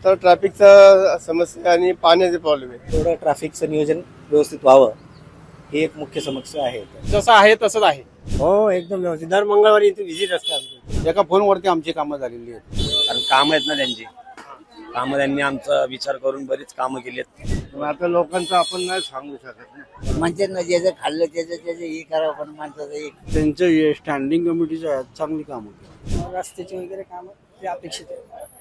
आता ट्रॅफिकचा समस्या आणि पाण्याचे प्रॉब्लेम आहे थोडं ट्रॅफिकचं नियोजन व्यवस्थित व्हावं ही एक मुख्य समस्या आहे जसं आहे तसंच आहे. हो एकदम व्यवस्थित. दर मंगळवारी इथे व्हिजिट असते आमची. एका फोनवरती आमची कामं झालेली आहेत. कारण कामं आहेत ना त्यांची. कामं त्यांनी आमचा विचार करून बरीच कामं केली आहेत. पण आता लोकांचं आपण नाही सांगू शकत ना. म्हणतात ना ज्याचं खाल्लं त्याचं त्याचं हे करावं पण माणसाचं एक त्यांचं स्टँडिंग कमिटीच्या चांगली कामं रस्त्याची वगैरे काम ते अपेक्षित आहे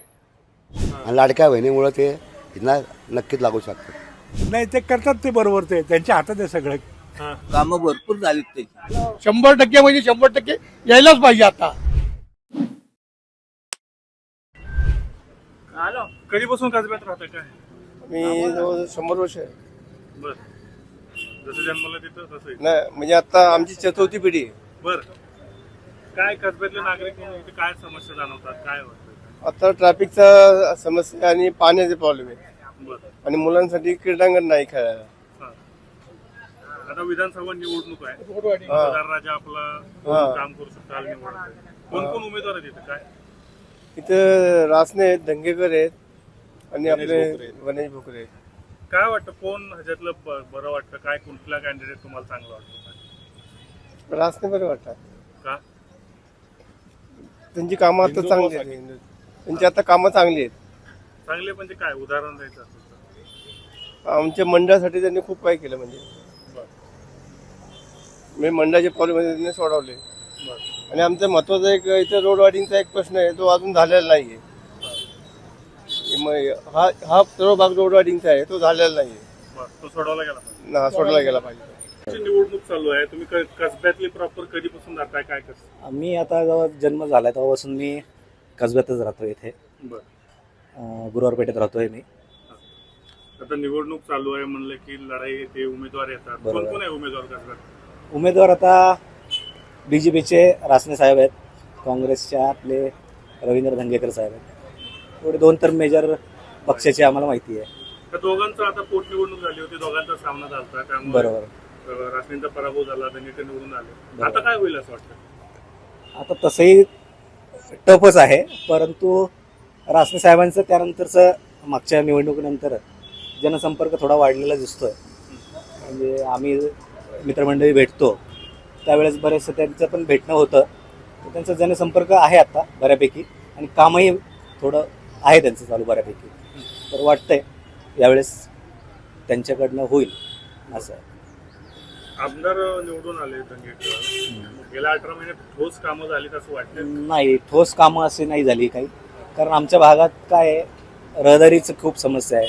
आणि लाडक्या बहिणीमुळे ते इथना नक्कीच लागू शकतात. नाही ते करतात ते बरोबर ते. त्यांच्या हातात आहे सगळं. कामं भरपूर झालीत त्याची. शंभर टक्के म्हणजे शंभर टक्के यायलाच पाहिजे आता. कधीपासून कसब्यात राहतं काय? मी जवळ शंभर वर्ष आहे. बर. जसं जन्मला तिथं तसं नाही म्हणजे आता आमची चतुर्थी पिढी आहे. बर. काय कसब्यातले नागरिक म्हणून इथे काय समस्या जाणवतात? काय वाटतं आता ट्रॅफिकचा समस्या आणि पाण्याचे प्रॉब्लेम आहे. बर. आणि मुलांसाठी क्रीडांगण नाही खेळायला. हा. आता विधानसभा निवडणूक आहे. हा. मतदार राजा आपला हा. काम करू शकतो निवडणूक कोण कोण उमेदवार आहेत इथे? काय? इथं रासने आहेत दंगेकर आहेत आणि आपले. गणेश भोकरे आहेत. काय वाटतं कोण ह्याच्यातलं ब- बरं वाटतं? काय कुठला कॅन्डिडेट तुम्हाला चांगला वाटतं? रासने बरे वाटतात का? त्यांची कामं आता चांगली आहेत. त्यांची आता कामं चांगली आहेत. चांगले म्हणजे काय उदाहरण द्यायचं असेल तर. आमच्या मंडळासाठी त्यांनी खूप काही केलं म्हणजे. बर. मी मंडळाचे प्रॉब्लेम त्यांनी सोडवले. बर. आणि आमचा महत्त्वाचा एक इथं रोड वाढींगचा एक प्रश्न आहे तो अजून झालेला नाहीये. मग हा हा सर्व भाग रोड आहे तो झालेला नाहीये. बर तो सोडवला गेला पाहिजे. ना सोडला गेला पाहिजे. तुमची निवडणूक चालू आहे तुम्ही क- कसब्यातली प्रॉपर कधीपासून राहताय काय कसं? मी आता जेव्हा जन्म झाला तेव्हापासून मी कसब्यातच राहतो इथे. बर. अं, गुरुवारपेठेत राहतोय मी. आता निवडणूक चालू आहे म्हणलं की लढाई येते उमेदवार येतात. बरोबर. कोण कोण आहे उमेदवार कसब्यात? उमेदवार आता बी जे पीचे रासने साहेब आहेत. काँग्रेसच्या आपले रवींद्र धंगेकर साहेब आहेत. एवढे दोन तर मेजर पक्षाचे आम्हाला माहिती आहे. त्या दोघांचा आता पोटनिवडणूक झाली होती दोघांचा सामना झाला त्यामुळे बरोबर. अं, रासनेंचा पराभव झाला धंगेकर निवडून आले. बरोबर. आता काय होईल असं वाटतं? आता तसंही टफच आहे. परंतु रासने साहेबांचं त्यानंतरचं मागच्या निवडणुकीनंतर जनसंपर्क थोडा वाढलेला दिसतोय. म्हणजे आम्ही मित्रमंडळी भेटतो. त्यावेळेस बरेचसं त्यांचं पण भेटणं होतं. तर त्यांचा जनसंपर्क आहे आत्ता बऱ्यापैकी. आणि कामही थोडं आहे त्यांचं चालू बऱ्यापैकी. तर वाटतंय यावेळेस त्यांच्याकडनं होईल असं. आमदार निवडून आले गेल्या अठरा महिन्यात ठोस कामं झालीत असं वाटतं नाही ठोस कामं अशी नाही झाली काही. कारण आमच्या भागात काय आहे रहदारीचं खूप समस्या आहे.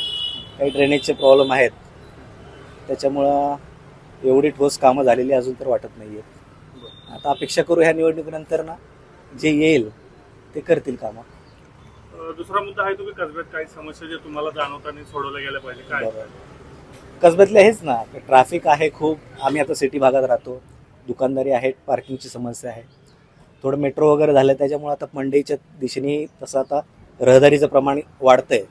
काही ड्रेनेजचे प्रॉब्लेम आहेत. त्याच्यामुळं एवढी ठोस कामं झालेली अजून तर वाटत नाही आहेत आता अपेक्षा करू ह्या निवडणुकीनंतर ना जे येईल ते करतील कामं. दुसरा मुद्दा आहे तुम्ही कसब्यात काही समस्या जे तुम्हाला जाणवतात आणि सोडवल्या गेल्या पाहिजे. काय. कसब्यातले आहेच ना. ट्रॅफिक आहे खूप. आम्ही आता सिटी भागात राहतो. दुकानदारी आहे पार्किंगची समस्या आहे. थोडं मेट्रो वगैरे झालं त्याच्यामुळे आता मंडईच्या दिशेने तसं आता रहदारीचं प्रमाण वाढतंय.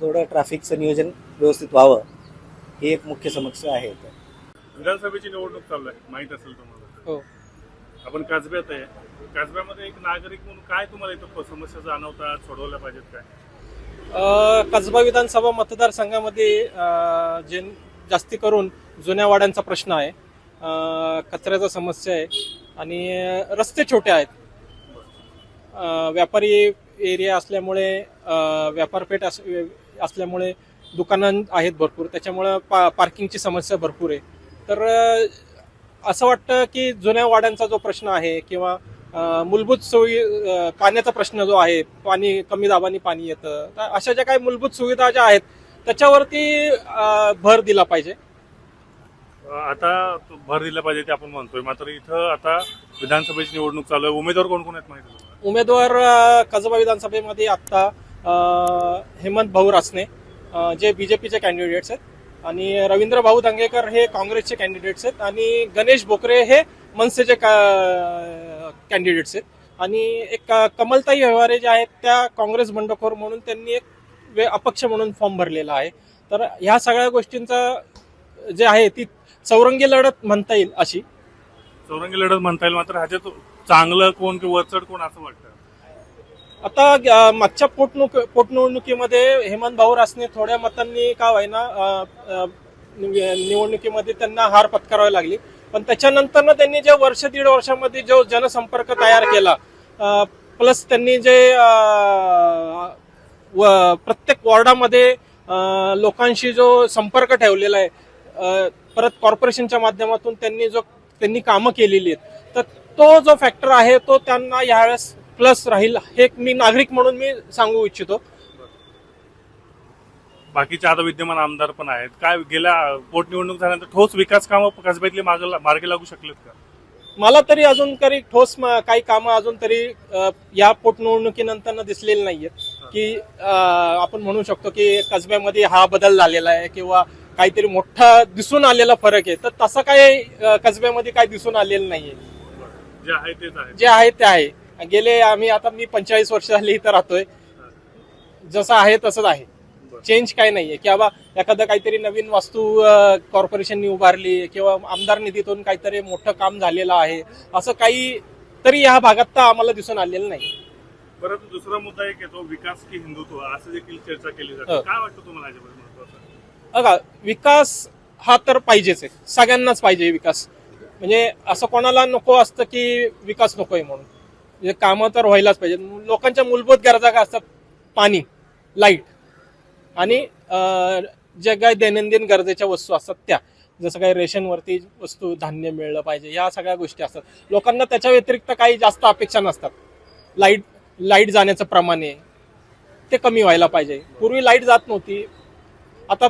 थोडं ट्रॅफिकचं नियोजन व्यवस्थित व्हावं ही एक मुख्य समस्या आहे. विधानसभेची निवडणूक चालू आहे. माहीत असेल तुम्हाला. हो. आपण कसब्यात आहे. कसब्यामध्ये एक नागरिक म्हणून काय तुम्हाला इथं समस्या जाणवतात सोडवल्या पाहिजेत काय? कसबा विधानसभा मतदारसंघामध्ये जे जास्ती करून जुन्या वाड्यांचा प्रश्न आहे. कचऱ्याचा समस्या आहे आणि रस्ते छोटे आहेत. व्यापारी एरिया असल्यामुळे व्यापारपेठ अस- असल्यामुळे दुकानं आहेत भरपूर. त्याच्यामुळं पा पार्किंगची समस्या भरपूर आहे. तर असं वाटतं की जुन्या वाड्यांचा जो प्रश्न आहे किंवा मूलभूत सोयी पाण्याचा प्रश्न जो आहे पाणी कमी दाबाने पाणी येतं तर अशा ज्या काही मूलभूत सुविधा ज्या आहेत त्याच्यावरती भर दिला पाहिजे. आता तो भर दिला पाहिजे ते आपण म्हणतोय. मात्र इथं आता विधानसभेची निवडणूक चालू आहे. उमेदवार कोण कोण आहेत माहिती? उमेदवार कसबा विधानसभेमध्ये आत्ता अ, हेमंत भाऊ रासने जे बीजेपीचे कॅन्डिडेट्स आहेत. आणि रवींद्र भाऊ दंगेकर हे काँग्रेसचे कॅन्डिडेट्स आहेत. आणि गणेश बोकरे हे मनसेचे कॅन्डिडेट्स आहेत. आणि एक कमलताई व्यवहारे जे आहेत त्या काँग्रेस बंडखोर म्हणून त्यांनी एक वे अपक्ष म्हणून फॉर्म भरलेला आहे. तर ह्या सगळ्या गोष्टींचा जे आहे ती चौरंगी लढत म्हणता येईल अशी. चौरंगी लढत म्हणता येईल. मात्र ह्याच्यात चांगलं कोण किंवा वरचढ कोण असं वाटतं? आता मागच्या पोटनुक पोटनिवडणुकीमध्ये हेमंत भाऊ रासने थोड्या मतांनी का व्हायना निव- निवडणुकीमध्ये त्यांना हार पत्करावी लागली. पण त्याच्यानंतर त्यांनी जे वर्ष दीड वर्षामध्ये जो जनसंपर्क तयार केला प्लस त्यांनी जे व- प्रत्येक वॉर्डामध्ये लोकांशी जो संपर्क ठेवलेला आहे परत कॉर्पोरेशनच्या माध्यमातून त्यांनी जो त्यांनी कामं केलेली आहेत तर तो जो फॅक्टर आहे तो त्यांना यावेळेस प्लस राहील हे मी नागरिक म्हणून मी सांगू इच्छितो. बाकीचे आता विद्यमान आमदार पण आहेत. काय गेल्या पोटनिवडणूक झाल्यानंतर ठोस विकास कामं कसब्यातली मार्ग मार्गी लागू शकलेत का? मला तरी अजून तरी ठोस काही कामं अजून तरी या पोटनिवडणुकीनंतर दिसलेली नाहीयेत. की आपण म्हणू शकतो की कसब्यामध्ये हा बदल झालेला आहे किंवा काहीतरी मोठा दिसून आलेला फरक आहे. तर तसं काही अ, कसब्यामध्ये काही दिसून आलेलं नाहीये. जे आहे तेच आहे. जे आहे ते आहे. गेले आम्ही आता मी पंचेचाळीस वर्ष झाली इथं राहतोय. जसं आहे तसंच आहे. चेंज काही नाहीये. की बाबा एखादं काहीतरी नवीन वास्तू कॉर्पोरेशननी उभारली किंवा आमदार निधीतून काहीतरी मोठं काम झालेलं आहे. असं काही तरी या भागात तर आम्हाला दिसून आलेलं नाही. परत दुसरा मुद्दा एक येतो विकास की हिंदुत्व असं देखील चर्चा केली जाते. हो. काय वाटतं तुम्हाला याच्याबद्दल महत्वाचं? बघा विकास हा तर पाहिजेच आहे. सगळ्यांनाच पाहिजे विकास. म्हणजे असं कोणाला नको असतं की विकास नकोय म्हणून. म्हणजे कामं तर व्हायलाच पाहिजे लोकांच्या मूलभूत गरजा काय असतात? पाणी लाइट. आणि अं, जे काही दैनंदिन गरजेच्या वस्तू असतात त्या. जसं काही रेशनवरती वस्तू धान्य मिळलं पाहिजे या सगळ्या गोष्टी असतात. लोकांना त्याच्या व्यतिरिक्त काही जास्त अपेक्षा नसतात. लाइट लाइट जाण्याचं प्रमाण आहे ते कमी व्हायला पाहिजे. पूर्वी लाइट जात नव्हती. आता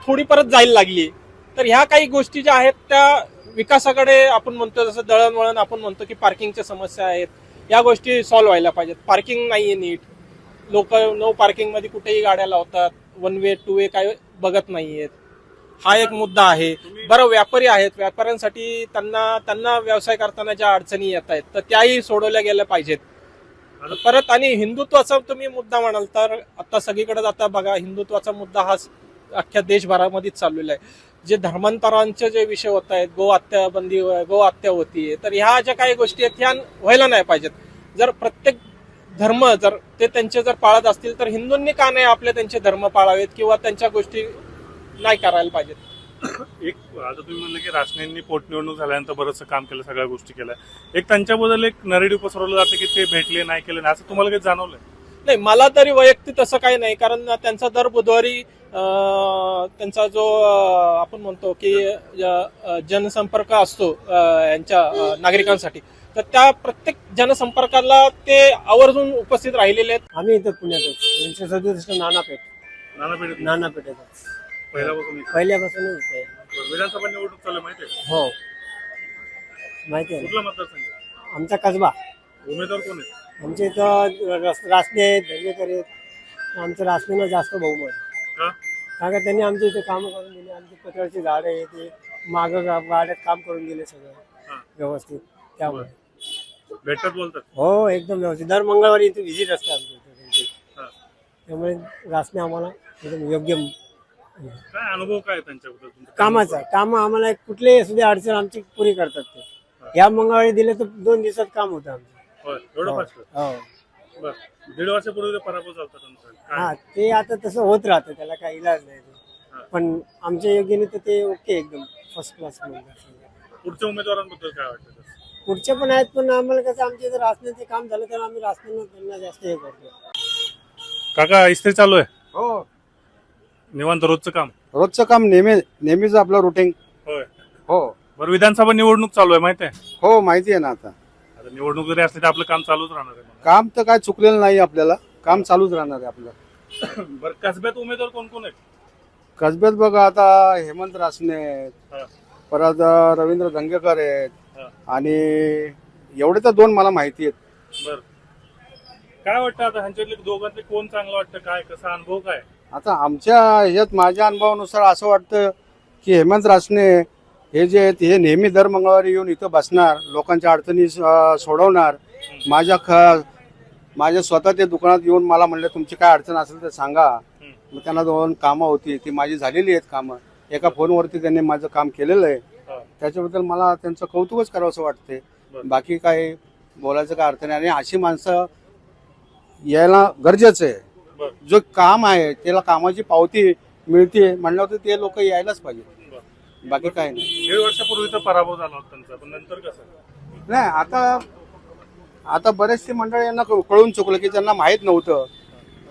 थोडी परत जायला लागली. तर ह्या काही गोष्टी ज्या आहेत त्या विकासाकडे आपण म्हणतो जसं दळणवळण आपण म्हणतो की पार्किंगच्या समस्या आहेत. या गोष्टी सॉल्व्ह व्हायला पाहिजेत. पार्किंग नाही आहे नीट. लोक नो पार्किंगमध्ये कुठेही गाड्या लावतात. वन वे टू वे काय बघत नाही आहेत हा एक मुद्दा आहे. बरं व्यापारी आहेत. व्यापाऱ्यांसाठी त्यांना त्यांना व्यवसाय करताना ज्या अडचणी येत आहेत तर त्याही सोडवल्या गेल्या पाहिजेत. परत आणि हिंदुत्वाचा तुम्ही मुद्दा म्हणाल तर आता सगळीकडे आता बघा हिंदुत्वाचा मुद्दा हा अख्ख्या देशभरामध्येच चाललेला आहे. जे धर्मांतरांचे जे विषय होत आहेत गो हत्या बंदी गो हत्या होतीये तर ह्या ज्या काही गोष्टी आहेत ह्या व्हायला नाही पाहिजेत. जर प्रत्येक धर्म जर ते त्यांचे जर पाळत असतील तर हिंदूंनी का नाही आपले त्यांचे धर्म पाळावेत किंवा त्यांच्या गोष्टी नाही करायला पाहिजेत? एक आता तुम्ही म्हणलं की रासनेंनी पोटनिवडणूक झाल्यानंतर बरंचसं काम केलं सगळ्या गोष्टी केल्या. एक त्यांच्याबद्दल एक नरेटिव पसरवलं जातं की ते भेटले नाही केले नाही असं तुम्हाला काही जाणवलंय? नाही मला तरी वैयक्तिक तसं काही नाही कारण त्यांचा दर बुधवारी त्यांचा जो आपण म्हणतो की जनसंपर्क असतो यांच्या नागरिकांसाठी तर त्या प्रत्येक जनसंपर्काला ते आवर्जून उपस्थित राहिलेले आहेत. आम्ही इथं पुण्यातच यांचे सदुसष्ट नानापेठ. नाना पेठ पहिल्यापासून इथे. पहिल्यापासूनच. विधानसभा निवडणूक चालू आहे माहिती आहे? हो. माहिती आहे कुठला मतदारसंघ? ना आमचा कसबा. उमेदवार कोण आहे आमच्या इथं रस- रासने आहेत धंगेकर आहेत. आमचं रासनेला जास्त बहुमत का? कारण का त्यांनी आमच्या इथे कामं करून दिली आमची पत्राची झाडं आहे ते मागं गा- गाड्यात काम करून दिले सगळं हा. व्यवस्थित. त्यामुळे. भेटत बोलतात? हो एकदम व्यवस्थित. दर मंगळवारी इथे व्हिजिट असते आमच्या इथे त्यांची. हा. त्यामुळे रासने आम्हाला एकदम योग्य काय अनुभव काय आहे त्यांच्याबद्दल? तुमचा? कामाचा काम आम्हाला कुठलेही असू दे अडचण आमची पुरी करतात ते. या मंगळवारी दिले तर दोन दिवसात काम होतं आमचं. होय एवढं फास्ट? हो. बर. दीड वर्षापूर्वी ते पराभव त्यांचा हा काय? ते आता तसं होत राहतं त्याला काही इलाज नाही. हा. पण आमच्या योग्यने तर ते ओके एकदम फर्स्ट क्लास पुढच्या उमेदवारांबद्दल काय वाटतं तसं? पुढचे पण आहेत पण आम्हाला कसं आमच्या इथं रासण्याचे काम झालं तर आम्ही रासण्यानं त्यांना जास्त हे करतो. काका इस्त्री चालू आहे? हो. निवांत रोजचं काम. रोजचं काम नेहमी नेहमीच आपलं रुटीन होय. हो. बरं विधानसभा निवडणूक चालू आहे माहिती आहे? हो माहिती आहे ना आता. आता निवडणूक जरी असली तर आपलं काम चालूच राहणार आहे काम तर काय चुकलेलं नाही आपल्याला. काम चालूच राहणार आहे आपलं. बरं कसब्यात उमेदवार कोण कोण आहेत? कसब्यात बघा आता हेमंत रासने आहेत. हा. परत अं, रवींद्र धंगेकर आहेत. हा. आणि एवढे तर दोन मला माहिती आहेत. बर. काय वाटतं आता ह्यांच्यातले दोघांतले कोण चांगलं वाटतं? काय कसा अनुभव काय? आता आमच्या ह्याच्यात माझ्या अनुभवानुसार असं वाटतं की हेमंत रासने हे जे आहेत हे नेहमी दर मंगळवारी येऊन इथं बसणार लोकांच्या अडचणी सोडवणार. माझ्या ख माझ्या स्वतः ते दुकानात येऊन मला म्हणले तुमची काय अडचण असेल तर सांगा. मग त्यांना दोन कामं होती ती माझी झालेली आहेत कामं. एका फोनवरती त्यांनी माझं काम केलेलं आहे. त्याच्याबद्दल मला त्यांचं कौतुकच करावं असं वाटते. बाकी काय बोलायचं काय अर्थ नाही. आणि अशी माणसं यायला गरजेचं आहे. जो काम आहे त्याला कामाची पावती मिळते म्हणल्यावर ते लोक यायलाच पाहिजे. बाकी काय नाही. दीड वर्षापूर्वी तर पराभव झाला होता त्यांचा पण नंतर कसं? नाही आता आता बरेचसे मंडळ यांना कळ- कळून चुकलं की ज्यांना माहीत नव्हतं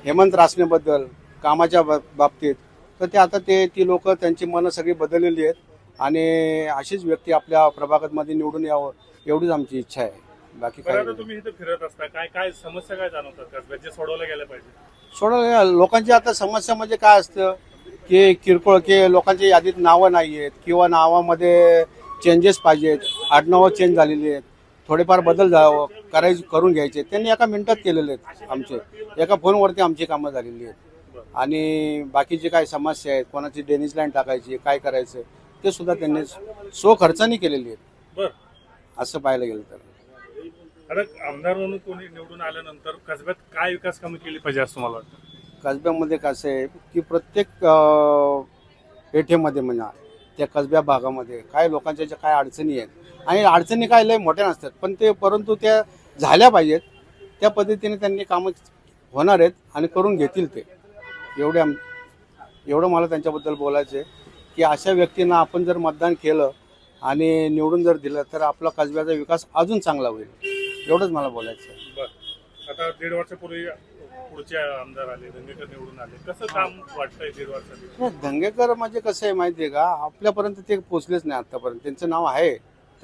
हेमंत रासनेबद्दल कामाच्या बा- बाबतीत. तर ते आता ते ती लोक त्यांची मनं सगळी बदललेली आहेत आणि अशीच व्यक्ती आपल्या प्रभागामध्ये निवडून यावं एवढीच आमची इच्छा आहे. बाकी बरं काय आता तुम्ही इथे फिरत असता काय काय समस्या काय जाणवतात? सोडवल्या गेल्या पाहिजे. सोडा लोकांची आता समस्या म्हणजे काय असतं? की किरकोळ की लोकांच्या यादीत नावं नाही आहेत किंवा नावामध्ये चेंजेस पाहिजेत आडनावं चेंज झालेली आहेत. थोडेफार बदल जावं करायचे करून घ्यायचे. त्यांनी एका मिनिटात केलेले आहेत आमचे. एका फोनवरती आमची कामं झालेली आहेत. आणि बाकीचे काय समस्या आहेत कोणाची डेनिस लाईन टाकायची काय करायचं ते सुद्धा त्यांनी स्व खर्चाने केलेली आहेत. असं पाहायला गेलं तर. आता आमदार म्हणून कोणी निवडून आल्यानंतर कसब्यात काय विकास कामं केली पाहिजे असं मला वाटतं? कसब्यामध्ये कसं आहे की प्रत्येक पेठेमध्ये म्हणा त्या कसब्या भागामध्ये काय लोकांच्या ज्या काय अडचणी आहेत आणि अडचणी काय लय मोठ्या नसतात पण ते परंतु त्या झाल्या पाहिजेत त्या पद्धतीने त्यांनी कामं होणार आहेत आणि करून घेतील ते. एवढे आम एवढं मला त्यांच्याबद्दल बोलायचं आहे की अशा व्यक्तींना आपण जर मतदान केलं आणि निवडून जर दिलं तर आपला कसब्याचा विकास अजून चांगला होईल. एवढंच मला बोलायचं आहे. बर. आता दीड वर्षापूर्वी पुढचे आमदार आले दंगेकर निवडून आले. कसं काम वाटतंय दीड वर्षात नाही, दंगेकर म्हणजे कसं आहे माहिती आहे का? आपल्यापर्यंत ते पोचलेच नाही आतापर्यंत. त्यांचं नाव आहे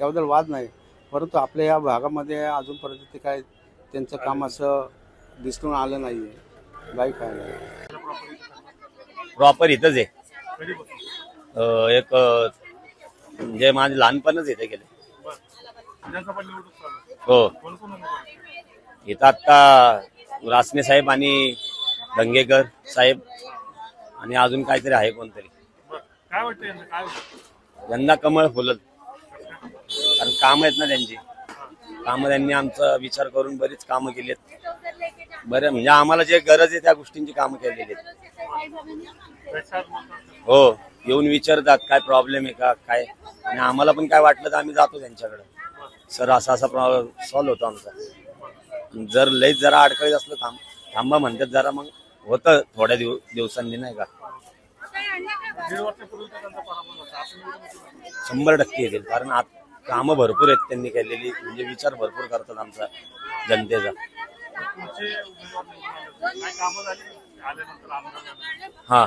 त्याबद्दल वाद नाही. परंतु आपल्या या भागामध्ये अजूनपर्यंत ते काय त्यांचं काम असं दिसून आलं नाही बाई काय नाही प्रॉपर इथंच आहे. कधीपासून अं, एक अं, म्हणजे माझे लहानपणच इथे गेले बर. विधानसभा निवडणूक चालू. आहे. हो. इथं आता रासने साहेब आणि दंगेकर साहेब आणि अजून काहीतरी आहे कोणतरी. काय वाटतं यांना काय? यंदा कमळ फुलत कारण काम आहेत ना त्यांची. कामं त्यांनी आमचा विचार करून बरीच कामं केली आहेत बरं म्हणजे आम्हाला जे गरज आहे त्या गोष्टींची कामं केलेली आहेत. हो येऊन विचारतात काय प्रॉब्लेम आहे का काय? आणि आम्हाला पण काय वाटलं तर आम्ही जातो त्यांच्याकडे. सर असा असा सॉल्व्ह होतो आमचा. जर लईच जरा अडकळीत असलं थांब थांबा म्हणतात जरा मग. होतं थोड्या दिव दिवसांनी नाही का? शंभर टक्के येतील कारण आत कामं भरपूर आहेत त्यांनी केलेली म्हणजे विचार भरपूर करतात आमचा जनतेचा. हां. हा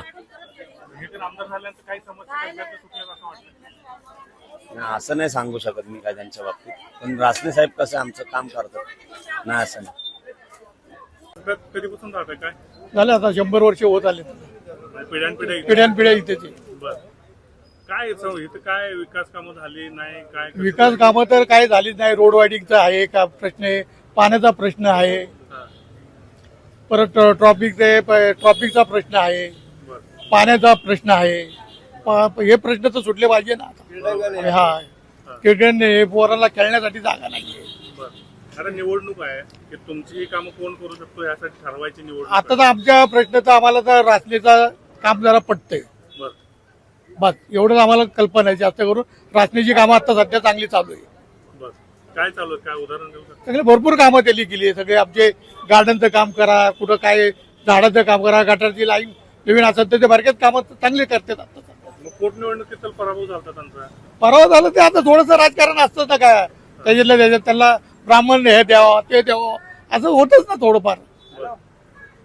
असं नाही, असं नाही सांगू शकत मी काय त्यांच्या बाबतीत. पण रासने साहेब कसं आमचं काम करतात? नाही असं नाही. कधीपासून काय? झालं आता शंभर वर्ष होत आले. पिढ्यानपिढ्या इथे. पिढ्यानपिढ्या इथेच आहे. बर. काय सम- इथं काय विकास कामं झाली नाही काय कसं? विकास कामं तर काही झालीच नाही. रोड वायडिंगचा आहे का प्रश्न आहे? पाण्याचा प्रश्न आहे. हा, परत ट्रॉफिकचे ट्रॉफिकचा प्रश्न आहे. बर. पाण्याचा प्रश्न आहे. प- हे प्रश्न तर सुटले पाहिजे ना आता. हा. क्रिकेट पोरांना खेळण्यासाठी जागा नाहीये. निवडणूक आहे की तुमची कामं कोण करू शकतो यासाठी ठरवायची निवडणूक आता तर आमच्या प्रश्न तर आम्हाला तर रासनेचा काम जरा पटतंय. बर. बस एवढंच आम्हाला कल्पना आहे. जास्त करून रासनेची कामं आता सध्या चांगली चालू आहे. बर. काय चालू आहे? काय उदाहरण देऊ शकतो? सगळे भरपूर कामं त्यांनी केली आहे. सगळे आमचे गार्डनचं काम करा कुठं काय झाडाचं काम करा गटारची लाईन नवीन असेल तर ते बारक्यात कामं चांगले करतात आता. मग पोटनिवडणुकीत तर पराभव झाला त्यांचा. परवा झालं ते आता थोडंसं राजकारण असतं ना काय? त्याच्यातल्या त्याच्यात त्यांना ब्राह्मण हे द्यावं ते द्यावं. असं होतच ना थोडंफार.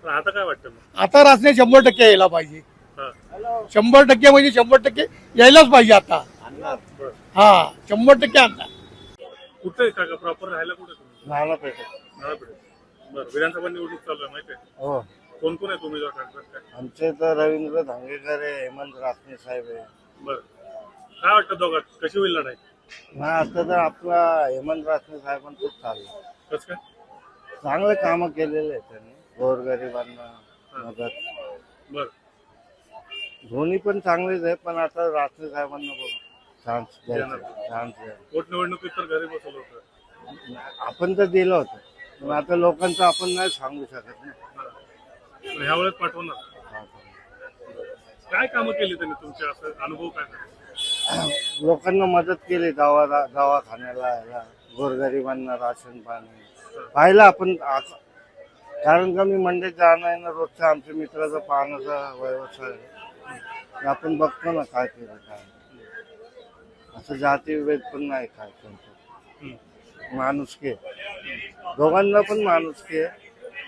आता काय वाटतं मग? आता रासने शंभर टक्के यायला पाहिजे. हा. शंभर टक्के म्हणजे शंभर टक्के यायलाच पाहिजे आता. बर. हा शंभर टक्के आणणार. कुठे काका? प्रॉपर राहायला कुठे तुम्ही? नाळापेठ बर विधानसभा निवडणूक चालू आहे माहिती आहे? हो. कोण कोण आहेत उमेदवार खासदार? काय आमचे तर रवींद्र धांगेकर आहे हेमंत रासने साहेब आहे. बर. काय वाटतं दोघात? कशी होईल लढाई? नाही आता तर आपला हेमंत रासने साहेबांचंच चाललं. कसं काय? चांगले कामं केलेले आहेत त्यांनी. गोरगरिबांना मदत. बर. दोन्ही पण चांगलेच आहे पण आता रासने साहेबांना बघ. चान्स. चान्स पोटनिवडणुकीत तर घरी बसवलं होतं आपण तर दिलं होतं. पण आता लोकांचं आपण नाही सांगू शकत ना. ह्या वेळेस पाठवणार. काय कामं केली त्यांनी तुमचे असं अनुभव काय? लोकांना मदत केली दवा दवाखान्याला याला गोरगरिबांना राशन पाणी. पाहिलं आपण आज- कारण का मी मंडईत जाणं आहे ना रोजचं आमच्या मित्राचा पाहण्याचा व्यवसाय आहे. आपण बघतो ना काय केलं काय असं जाती विभेद पण नाही काय त्यांचं. माणुसकी आहे. दोघांना पण माणुसकी आहे.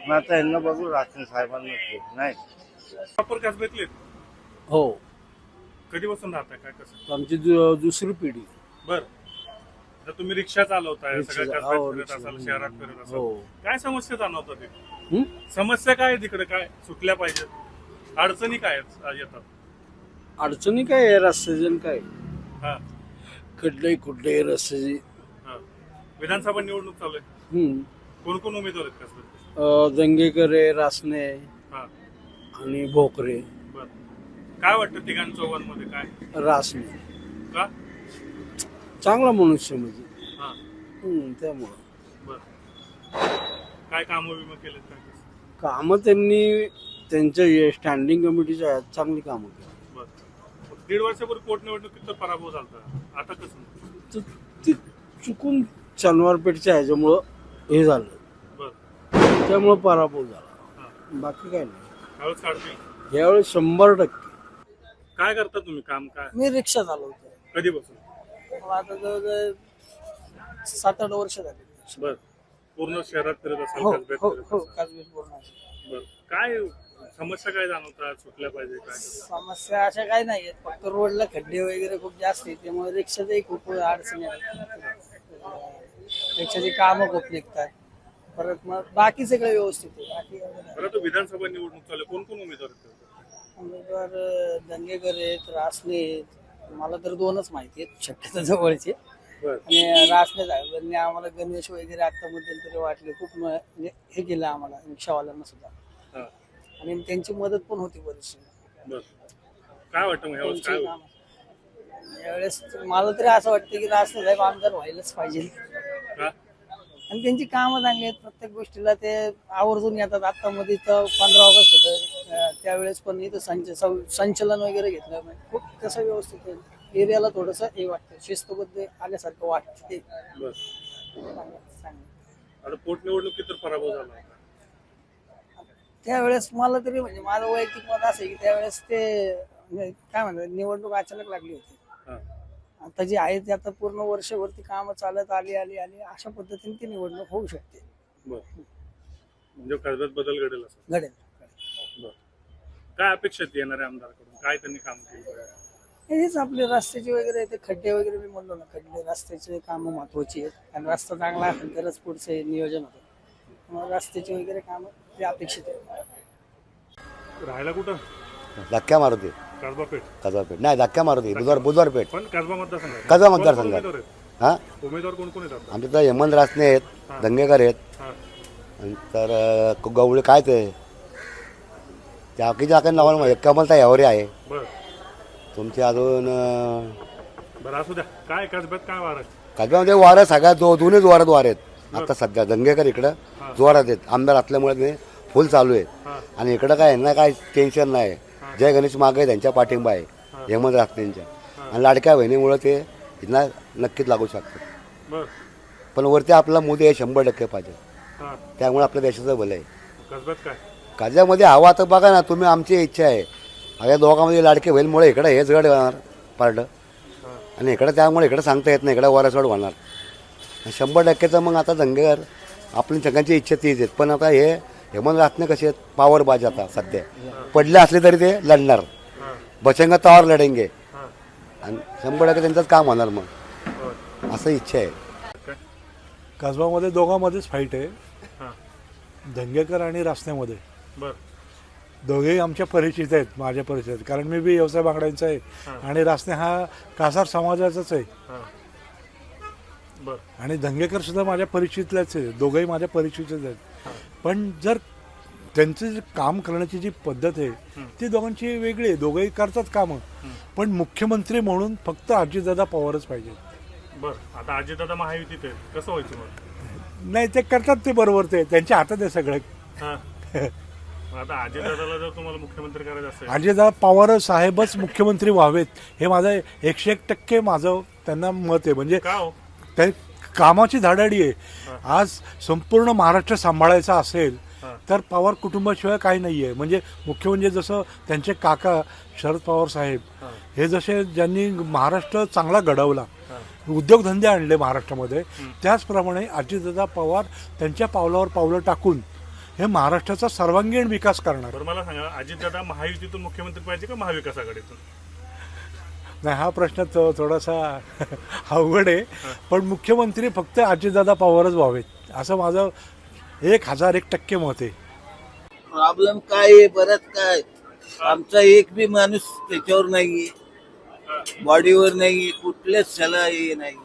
मग आता यांना बघू राशन साहेबांना ते. नाही. प्रॉपर कसबेतले हो. कधीपासून राहताय? काय कसं? आमची दु- दुसरी पिढी. बर. आता तुम्ही रिक्षा चालवताय रिक्षा- सगळ्या हो, कसब्यात फिरत रिक्षा. असाल शहरात फिरत असाल. हो. काय समस्या जाणवतात हं? तिथे समस्या काय आहे तिकडे? काय सुटल्या पाहिजेत? अडचणी काय आहेत? येतात. अडचणी काय आहे? रस्त्याचे काय? हा. खड्डे खुड्डे रस्त्याची. हा. विधानसभा निवडणूक चालू आहे. कोण कोण उमेदवार आहेत कसबेत? आहे रासने हा. आणि भोकरे. बर. काय वाटतं तिघां चौघांमध्ये काय? रासने. का? चांगला मनुष्य म्हणजे. हा. हम्म, त्यामुळं. बर. काय कामं विमा केलेत काय? कामं त्यांनी त्यांच्या स्टँडिंग कमिटीच्या आहेत चांगली कामं केली. बर. मग दीड वर्षापूर्वी पोटनिवडणुकीत तर पराभव झाला आता कसं? तर ती चुकून शनिवारपेठच्या ह्याच्यामुळं हे झालं. त्यामुळं पराभव झाला. हा. बाकी काय नाही. यावेळेस शंभर टक्के. काय करता तुम्ही? काम काय? मी रिक्षा चालवतो. कधीपासून? मला आता जवळजवळ सात आठ वर्ष झाली. बर. पूर्ण शहरात फिरत असाल हो कसब्यात हो फिरत हो असाल. काजबीर पूर्ण बर. काय समस्या काय जाणवतात? सुटल्या पाहिजे काय समस्या अशा काही नाही आहेत. फक्त रोडला खड्डे वगैरे खूप जास्त आहेत. त्यामुळे रिक्षाचंही खूप अडचणी आहेत. रिक्षाची कामं खूप निघतात. परत मग बाकी सगळं व्यवस्थित आहे. बाकी एवढं नाही. विधानसभा निवडणूक चालू आहे. कोण कोण उमेदवार आहेत? उमेदवार अं, दंगेकर आहेत रासने आहेत. मला तर दोनच माहिती आहेत शक्यता जवळचे. बर. आणि रासने साहेबांनी आम्हाला गणवेश वगैरे आता मध्यंतरी वाटले खूप म- म्हणजे हे केलं आम्हाला रिक्षावाल्यांना सुद्धा. हा. आणि त्यांची मदत पण होती बरीचशी. बर. काय वाटतं मग ह्यावेळेस काय त्यांची होईल? कामं. यावेळेस मला तरी असं वाटतं की रासने साहेब आमदार व्हायलाच पाहिजे. आणि त्यांची कामं चांगली आहेत. प्रत्येक गोष्टीला ते आवर्जून येतात. आता मध्ये तर पंधरा ऑगस्ट होतं. त्यावेळेस पण इथं संच संचलन वगैरे घेतलं. म्हणजे खूप कसं व्यवस्थित एरियाला थोडस हे वाटतं. शिस्तबद्ध आल्यासारखं वाटते. आता पोटनिवडणुकीत तर पराभव झाला त्यावेळेस मला तरी म्हणजे माझं वैयक्तिक मत असं आहे की त्यावेळेस ते म्हणजे काय म्हणतात निवडणूक अचानक लागली होती. आता जी आहे ती आता पूर्ण वर्षभरती कामं चालत आली आली आली. अशा पद्धतीने ती निवडणूक होऊ शकते. बर. म्हणजे कसब्यात बदल घडेल असं. घडेल बर. काय अपेक्षा आहेत येणाऱ्या आमदाराकडून? काय त्यांनी काम केलं? हेच आपले रस्त्याचे वगैरे ते खड्डे वगैरे मी म्हणलो ना खड्डे रस्त्याचे कामं महत्वाची आहेत. आणि रस्ता चांगला असेल तरच पुढचं हे नियोजन होतं. मग रस्त्याचे वगैरे कामं ते अपेक्षित आहे राहायला कुठं? धक्क्या मारुती कसबा पेठ कसबा पेठ नाही धक्क्या मारुती बुधवार बुधवार पेठ पण कसबा मतदारसंघ. कसबा मतदारसंघात. कोण उमेदवार आहेत? हा? उमेदवार कोण कोण येतात? आमचे तर हेमंत रासने आहेत दंगेकर आहेत. हा. नंतर अं, गवळे काय ते? त्या बाकीच्या आपण नावाला कमलता यावरे आहे. बर. तुमचे अजून अं, बरं असू द्या. काय कसब्यात काय वार आहे कसब्यामध्ये वारं सगळ्यात दो दोन्ही जोरात वार आहेत. आता सध्या दंगेकर इकडं जोरात आहेत. आमदार असल्यामुळे ते फुल चालू आहे हा. आणि इकडं काय यांना काय टेन्शन नाही. जय गणेश मागे त्यांच्या पाठिंबा आहे. हेमंत रासनेंच्या आणि लाडक्या बहिणीमुळे ते यांना नक्कीच लागू शकतात. बर. पण वरती आपला मोदी हे शंभर टक्के पाहिजे. हा. त्यामुळे आपल्या देशाचं भलं आहे. काय? काज्यामध्ये हवा तर बघा ना तुम्ही आमची इच्छा आहे. या दोघांमध्ये लाडके होईलमुळे इकडे हेच गड होणार पारडं आणि इकडं त्यामुळे इकडं सांगता येत नाही इकडं वरसवड होणार. आणि शंभर टक्केचं मग आता दंगेकर आपली सगळ्यांची इच्छा तीच आहेत. पण आता हे हेमंत रासने कसे आहेत पावर बाज आता सध्या. पडले असले तरी ते लढणार. हा बचेंगा तवार लढेंगे. हा आणि शंभर टक्के त्यांचंच काम होणार मग. असं इच्छा आहे. कसबामध्ये दोघांमध्येच फाईट आहे. हा धंगेकर आणि रासण्यामध्ये बर. दोघेही आमच्या परिचित आहेत माझ्या परिचित आहेत. कारण मी बी व्यवसाय बांगड्यांचा आहे. आणि रासने हा कासार समाजाचाच आहे. हा. बर. आणि धंगेकर सुद्धा माझ्या परिचितल्याच आहे दोघंही माझ्या परिचितच आहेत. पण जर त्यांचं जे काम करण्याची जी पद्धत आहे ती दोघांची वेगळी आहे. दोघंही करतात कामं. पण मुख्यमंत्री म्हणून फक्त अजितदादा पवारच पाहिजे. बर. आता अजितदादा महायुतीत आहेत. कसं व्हायचं मग? नाही ते करतात ते बरोबर ते. त्यांच्या हातात आहे सगळं. हा. मग आता अजितदादाला जर तुम्हाला मुख्यमंत्री करायचं असेल? अजितदादा पवार साहेबच मुख्यमंत्री व्हावेत. हे माझं एकशे एक टक्के माझं त्यांना मत आहे. म्हणजे ते कामाची धाडाडी आहे. आज संपूर्ण महाराष्ट्र सांभाळायचा असेल तर पवार कुटुंबाशिवाय काही नाही आहे म्हणजे मुख्य म्हणजे जसं त्यांचे काका शरद पवार साहेब हे. जसे ज्यांनी महाराष्ट्र चांगला घडवला उद्योगधंदे आणले महाराष्ट्रामध्ये त्याचप्रमाणे अजितदादा पवार त्यांच्या पावलावर पावलं टाकून हे महाराष्ट्राचा सर्वांगीण विकास करणार. मला सांगा अजितदादा महायुतीतून मुख्यमंत्री पाहिजे का महाविकास आघाडीतून? नाही हा प्रश्न तो थोडासा अवघड आहे. पण मुख्यमंत्री फक्त अजितदादा पवारच व्हावेत. असं माझं एक हजार एक टक्के मत आहे. प्रॉब्लेम काय आहे? बरंच काय? आमचा एक बी माणूस त्याच्यावर नाहीये. बॉडीवर नाहीये. कुठल्याच ह्याला हे नाही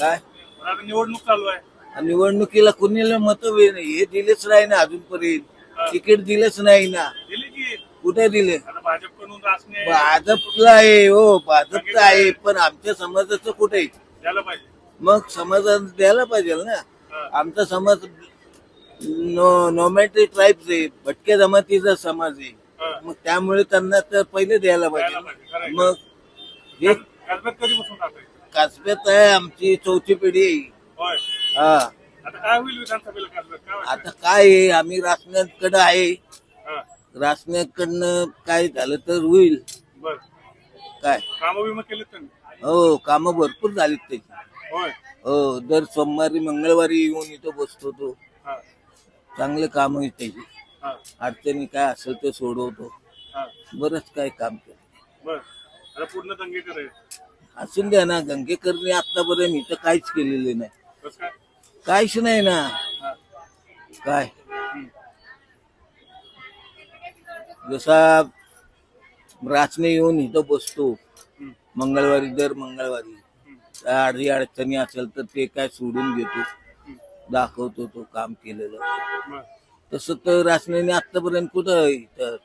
काय? निवडणूक चालू आहे. आणि निवडणुकीला कुणीला मत नाही. हे दिलेच नाही ना अजूनपर्यंत. तिकीट दिलंच नाही ना. दिली कुठे दिले? भाजपकडून भाजपला आहे हो भाजपचं आहे पण आमच्या समाजाचं कुठे आहे? द्यायला पाहिजे. मग समाजात द्यायला पाहिजे ना. आमचा समाज नो नोमॅट्री ट्राईब्स आहे भटक्या जमातीचा समाज आहे. मग त्यामुळे त्यांना तर पहिले द्यायला द्यायला पाहिजे, खरं पाहिजे आहे. मग हे कधीपासून टाकायचं कासब्यात आहे आमची चौथी पिढी आहे. होय. हा. आता काय होईल विधानसभेला कागदात काय वाटतं? आता काय आहे? आम्ही रासण्याकडं आहे. रासण्याकडनं काय झालं तर होईल. बरं. काय? कामं केलेत त्यांनी? हो कामं भरपूर झालीत त्याची. होय. हो दर सोमवारी मंगळवारी येऊन इथं बसतो तो. हा. चांगले काम आहे त्याची. हा. अडचणी काय असेल ते सोडवतो. हा. बरंच काय काम केलं. बर. आता पूर्ण दंगेकर आहे असून द्या ना गंगेकरने आतापर्यंत इथं काहीच केलेलं नाही. कसं काय? काहीच नाही ना. हा. काय? जसा राचने येऊन इथं बसतो. मंगळवारी दर मंगळवारी. काय अडचणी अडचणी असेल तर ते काय सोडून घेतो दाखवतो तो काम केलेलं. तसं तर राचनेने आतापर्यंत कुठं इथं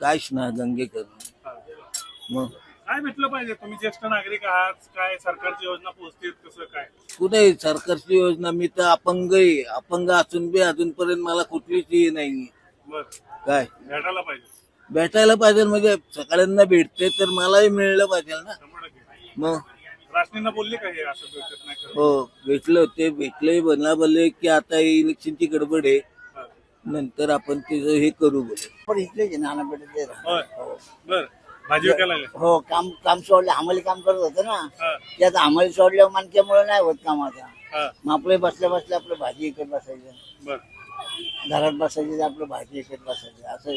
काहीच ना गंगेकर. मग? काय भेटलं पाहिजे? तुम्ही ज्येष्ठ नागरिक आहात काय सरकारची योजना पोहोचते कसं काय? कुठे सरकारची योजना मी तर अपंग आहे अपंग असून बी अजूनपर्यंत मला कुठलीच हे नाही काय? भेटायला पाहिजे. भेटायला पाहिजे म्हणजे सगळ्यांना भेटते तर मलाही मिळलं पाहिजे ना. शंभर टक्के. मग? रासनेंना बोलले का हे असं भेटत नाही करत? हो भेटलं ते भेटले बनला बोलले की आता इलेक्शनची गडबड आहे. हा. नंतर आपण तिचं हे करू बोले पण इथलेच नाना पेठे होय. बर. भाजी विकायला लागले. हो काम काम सोडलं आम्हाला काम करत होतं ना. हा. त्यात आम्हाला सोडल्या मानक्यामुळे नाही होत काम आता हा. मग आपले बसल्या बसल्या आपलं भाजी विकत बसायचं. बर. घरात बसायचं आपलं भाजी विकत बसायचं असं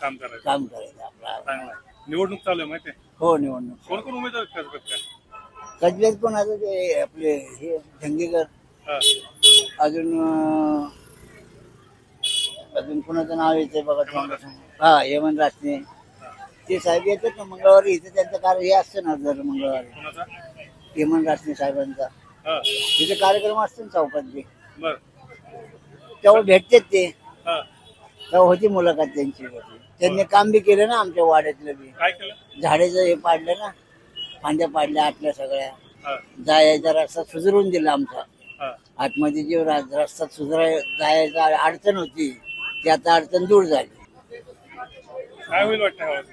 काम करायचं. काम करायचं आपलं. चांगलं आहे. निवडणूक चालू आहे माहिती आहे? हो निवडणूक कोण कोण उमेदवार आहेत कसबत काय कजवेत पण आता ते आपले हे धंगेकर हा. अजून अं, अजून कोणाचं नाव येते बघा तुम्हाला. हा हेमंत रासने ते साहेब येतात ना मंगळवारी इथे त्यांचं कार्य हे असतं ना दर मंगळवारी. कोणाचा? हेमंत रासने साहेबांचा. हा. तिथे कार्यक्रम असतो ना चौकात बर. तेव्हा भेटतात ते. हा. तेव्हा होती मुलाखत त्यांची. त्यांनी काम बी केलं ना आमच्या वाड्यातलं बी. काय केलं? झाडेचं हे पाडलं ना. फांद्या पाडल्या आतल्या सगळ्या. हा. जायचा रस्ता सुधारून दिला आमचा. हा. आतमध्ये जे रा- रस्ता सुधाराय जायचा अडचण होती ती आता अडचण दूर झाली. काय होईल वाटतं ह्यावेळेस?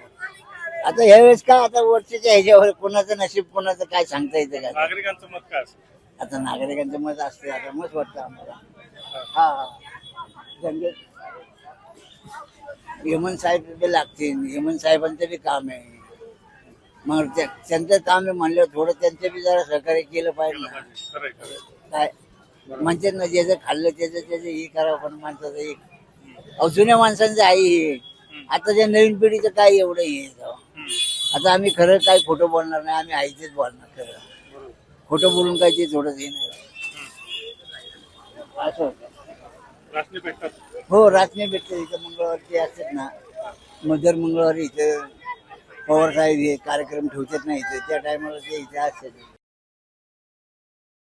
आता ह्यावेळेस काय आता वरच्या ह्याच्यावर कोणाचं नशीब कोणाचं काय सांगता येतं का नागरिकांचं मत काय असेल आता नागरिकांचं मत असते आता मत वाटतं आम्हाला. हा हा. म्हणजे हेमंत साहेब बी लागतील हेमंत साहेबांचं बी काम आहे. मग त्या- त्यांचं काम आहे म्हणलं थोडं त्यांचं बी जरा सहकार्य केलं पाहिजे. ना खरंय खरंय काय? म्हणतात ना ज्याचं खाल्लं त्याचं त्याचं हे करावं पण माणसाचं एक अहो, जुन्या माणसांचं आहे हे. आता त्या नवीन पिढीचं काय एवढं हे आहे तेव्हा. आता आम्ही खरं काय खोटं बोलणार नाही आम्ही आईचेच बोलणार खरं. खोटं बोलून काय ते थोडं हे नाही. असं होतं. रासने भेटतात. हो रात्री भेटते. इथं मंगळवारची असतात ना. मग दर मंगळवारी इथं पवार साहेब हे कार्यक्रम ठेवतात ना इथं. त्या टायमाला ते इथे असतात.